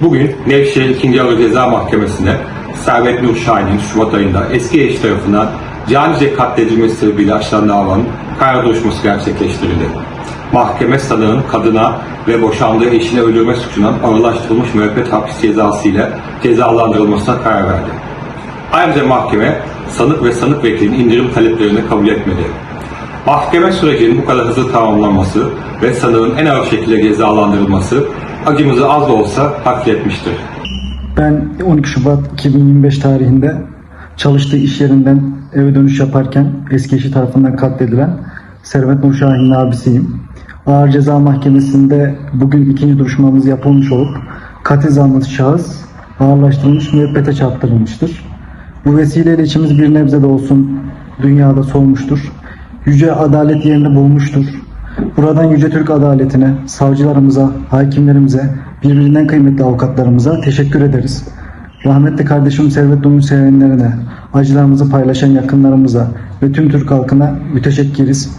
Bugün Nevşehir 2. Ağır Ceza Mahkemesi'ne Servet Nur Şahin'in Şubat ayında eski eş tarafından canice katledilmesi sebebiyle açılan davanın karar duruşması gerçekleştirildi. Mahkeme sanığın kadına ve boşandığı eşini öldürme suçundan ağırlaştırılmış müebbet hapis cezası ile cezalandırılmasına karar verdi. Ayrıca mahkeme sanık ve sanık vekilinin indirim taleplerini kabul etmedi. Mahkeme sürecinin bu kadar hızlı tamamlanması ve sanığın en ağır şekilde cezalandırılması acımızı az da olsa hak etmiştir. Ben 12 Şubat 2025 tarihinde çalıştığı iş yerinden eve dönüş yaparken eski eşi tarafından katledilen Servet Nur abisiyim. Ağır Ceza Mahkemesi'nde bugün ikinci duruşmamız yapılmış olup katil zanlısı şahıs ağırlaştırılmış müebbete çarptırılmıştır. Bu vesileyle içimiz bir nebze de olsun dünyada solmuştur. Yüce adalet yerini bulmuştur. Buradan Yüce Türk adaletine, savcılarımıza, hakimlerimize, birbirinden kıymetli avukatlarımıza teşekkür ederiz. Rahmetli kardeşim Servet Dumlu sevenlerine, acılarımızı paylaşan yakınlarımıza ve tüm Türk halkına müteşekkiriz.